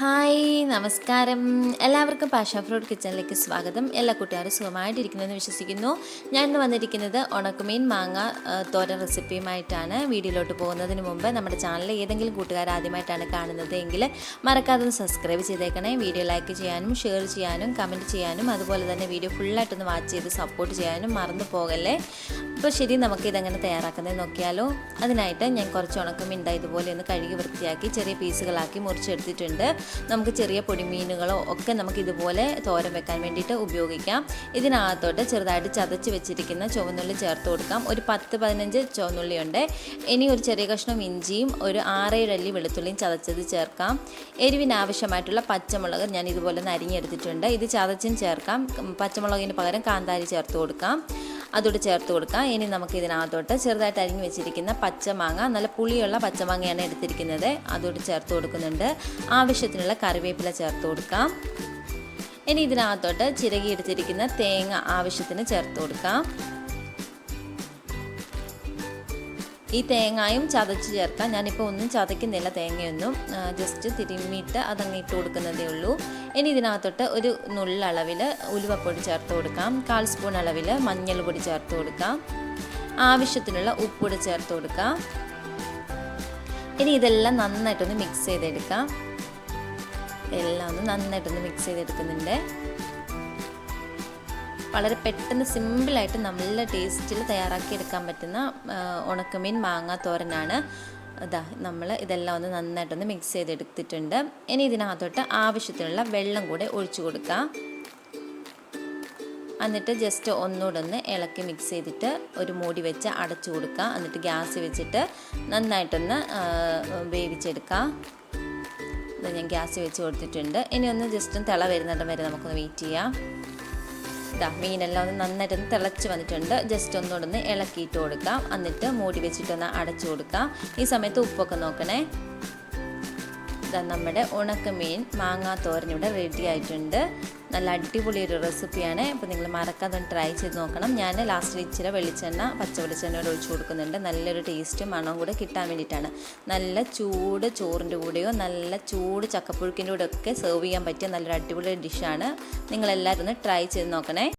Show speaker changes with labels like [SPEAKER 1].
[SPEAKER 1] Hi നമസ്കാരം. എല്ലാവർക്കും Pasha fruit കിച്ചണിലേക്ക് സ്വാഗതം. എല്ലാ കൂട്ടുകാരും സുഖമായിട്ടിരിക്കുന്നതെന്ന് വിശ്വസിക്കുന്നു. ഞാൻ ഇന്ന് വന്നിരിക്കുന്നത് ഉണക്കുമീൻ മാങ്ങ തോര റെസിപ്പിയുമായിട്ടാണ് വീഡിയോയിലോട്ട് പോകുന്നതിന് മുമ്പ് നമ്മുടെ ചാനൽ ഏതെങ്കിലും കൂട്ടുകാർ ആദ്യമായിട്ടാണ് കാണുന്നത് എങ്കിൽ മറക്കാതെ ഒന്ന് സബ്സ്ക്രൈബ് ചെയ്തേക്കണേ. വീഡിയോ ലൈക്ക് ചെയ്യാനും ഷെയർ ചെയ്യാനും കമന്റ് ചെയ്യാനും അതുപോലെ തന്നെ വീഡിയോ ഫുള്ളായിട്ടൊന്ന് വാച്ച് ചെയ്ത് സപ്പോർട്ട് ചെയ്യാനും മറന്നു പോകല്ലേ? അപ്പോൾ ശരി നമുക്ക് ഇതെങ്ങനെ തയ്യാറാക്കുന്നത് നോക്കിയാലോ. അതിനായിട്ട് ഞാൻ കുറച്ച് ഉണക്കമീൻ ഇതുപോലെ ഒന്ന് കഴുകി വൃത്തിയാക്കി ചെറിയ പീസുകളാക്കി മുറിച്ചെടുത്തിട്ടുണ്ട്. നമുക്ക് ചെറിയ പൊടിമീനുകളോ ഒക്കെ നമുക്ക് ഇതുപോലെ തോരൻ വെക്കാൻ വേണ്ടിയിട്ട് ഉപയോഗിക്കാം. ഇതിനകത്തോട്ട് ചെറുതായിട്ട് ചതച്ച് വെച്ചിരിക്കുന്ന ചുവന്നുള്ളി ചേർത്ത് കൊടുക്കാം. ഒരു പത്ത് പതിനഞ്ച് ചുവന്നുള്ളി ഉണ്ട് ഇനി ഒരു ചെറിയ കഷ്ണം ഇഞ്ചിയും ഒരു ആറേഴ് അല്ലി വെളുത്തുള്ളിയും ചതച്ചത് ചേർക്കാം. എരിവിനാവശ്യമായിട്ടുള്ള പച്ചമുളക് ഞാൻ ഇതുപോലെ നരിഞ്ഞെടുത്തിട്ടുണ്ട് ഇത് ചതച്ചും ചേർക്കാം. പച്ചമുളകിന് പകരം കാന്താരി ചേർത്ത് കൊടുക്കാം. അതോട് ചേർത്ത് കൊടുക്കാം. ഇനി നമുക്ക് ഇതിനകത്തോട്ട് ചെറുതായിട്ട് അരിഞ്ഞു വെച്ചിരിക്കുന്ന പച്ചമാങ്ങ നല്ല പുളിയുള്ള പച്ചമാങ്ങയാണ് എടുത്തിരിക്കുന്നത്. അതോട് ചേർത്ത് കൊടുക്കുന്നുണ്ട്. ആവശ്യത്തിനുള്ള കറിവേപ്പില ചേർത്ത് കൊടുക്കാം. ഇനി ഇതിനകത്തോട്ട് ചിരകി എടുത്തിരിക്കുന്ന തേങ്ങ ആവശ്യത്തിന് ചേർത്ത് കൊടുക്കാം. ഈ തേങ്ങായും ചതച്ച് ചേർക്കാം. ഞാനിപ്പോൾ ഒന്നും ചതയ്ക്കുന്നില്ല തേങ്ങയൊന്നും. ജസ്റ്റ് തിരുമ്മിയിട്ട് അതങ്ങ് ഇട്ട് കൊടുക്കുന്നതേ ഉള്ളൂ. ഇനി ഇതിനകത്തോട്ട് ഒരു നുള്ളളവിൽ ഉലുവപ്പൊടി ചേർത്ത് കൊടുക്കാം. കാൽ സ്പൂൺ അളവിൽ മഞ്ഞൾ പൊടി ചേർത്ത് കൊടുക്കാം. ആവശ്യത്തിനുള്ള ഉപ്പൊടി ചേർത്ത് കൊടുക്കാം. ഇനി ഇതെല്ലാം നന്നായിട്ടൊന്ന് മിക്സ് ചെയ്തെടുക്കാം. എല്ലാം ഒന്ന് നന്നായിട്ടൊന്ന് മിക്സ് ചെയ്തെടുക്കുന്നുണ്ട്. വളരെ പെട്ടെന്ന് സിമ്പിളായിട്ട് നല്ല ടേസ്റ്റിൽ തയ്യാറാക്കി എടുക്കാൻ പറ്റുന്ന ഉണക്കമീൻ മാങ്ങാ തോരനാണ്. ഇതാ നമ്മൾ ഇതെല്ലാം ഒന്ന് നന്നായിട്ടൊന്ന് മിക്സ് ചെയ്തെടുത്തിട്ടുണ്ട്. ഇനി ഇതിനകത്തോട്ട് ആവശ്യത്തിനുള്ള വെള്ളം കൂടെ ഒഴിച്ചു കൊടുക്കാം. എന്നിട്ട് ജസ്റ്റ് ഒന്നുകൂടെ ഒന്ന് ഇളക്കി മിക്സ് ചെയ്തിട്ട് ഒരു മൂടി വെച്ച് അടച്ചു കൊടുക്കുക എന്നിട്ട് ഗ്യാസ് വെച്ചിട്ട് നന്നായിട്ടൊന്ന് വേവിച്ചെടുക്കാം. ഇത് ഞാൻ ഗ്യാസ് വെച്ച് കൊടുത്തിട്ടുണ്ട്. ഇനി ഒന്ന് ജസ്റ്റ് തിള വരുന്നിടം വരെ നമുക്കൊന്ന് വെയിറ്റ് ചെയ്യാം. ഇതാ മീനെല്ലാം ഒന്ന് നന്നായിട്ടൊന്ന് തിളച്ച് വന്നിട്ടുണ്ട്. ജസ്റ്റ് ഒന്നുകൂടെ ഒന്ന് ഇളക്കിയിട്ട് കൊടുക്കാം. എന്നിട്ട് മൂടി വെച്ചിട്ടൊന്ന് അടച്ചു കൊടുക്കാം. ഈ സമയത്ത് ഉപ്പൊക്കെ നോക്കണേ. നമ്മുടെ ഉണക്കമീൻ മാങ്ങാ തോരൻ ഇവിടെ റെഡി ആയിട്ടുണ്ട്. നല്ല അടിപൊളി ഒരു റെസിപ്പിയാണ് അപ്പോൾ നിങ്ങൾ മറക്കാതെ ഒന്ന് ട്രൈ ചെയ്ത് നോക്കണം. ഞാൻ ലാസ്റ്റ് ഇച്ചിരി വെളിച്ചെണ്ണ പച്ച വെളിച്ചെണ്ണയോട് ഒഴിച്ച് കൊടുക്കുന്നുണ്ട്. നല്ലൊരു ടേസ്റ്റും മണവും കൂടെ കിട്ടാൻ വേണ്ടിയിട്ടാണ്. നല്ല ചൂട് ചോറിന്റെ കൂടെയോ നല്ല ചൂട് ചക്കപ്പുഴുക്കിന്റെ കൂടെ ഒക്കെ സെർവ് ചെയ്യാൻ പറ്റിയ നല്ലൊരു അടിപൊളി ഡിഷാണ് നിങ്ങളെല്ലാവരും ഒന്ന് ട്രൈ ചെയ്ത് നോക്കണേ.